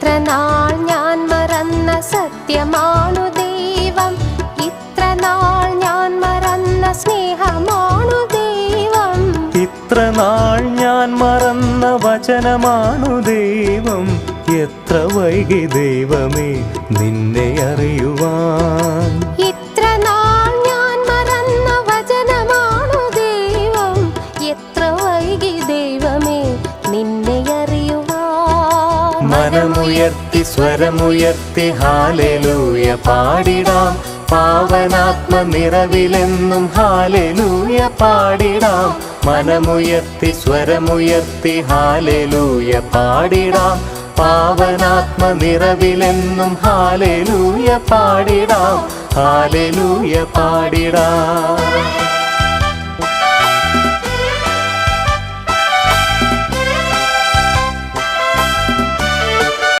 ഇത്ര നാൾ ഞാൻ മറന്ന സത്യമാണു ദൈവം. ഇത്ര നാൾ ഞാൻ മറന്ന സ്നേഹമാണു ദൈവം. ഇത്ര നാൾ ഞാൻ മറന്ന വചനമാണു ദൈവം. എത്ര വൈകി ദൈവമേ നിന്നെ അറിയുവാൻ. മനമുയർത്തി സ്വരമുയർത്തി ഹാലലൂയ പാടിടാം. പാവനാത്മ നിറവിലെന്നും ഹാലലൂയ പാടിടാം. മനമുയർത്തി സ്വരമുയർത്തി ഹാലലൂയ പാടിടാം. പാവനാത്മ നിറവിലെന്നും ഹാലലൂയ പാടിടാം. ഹാലലൂയ പാടിടാം.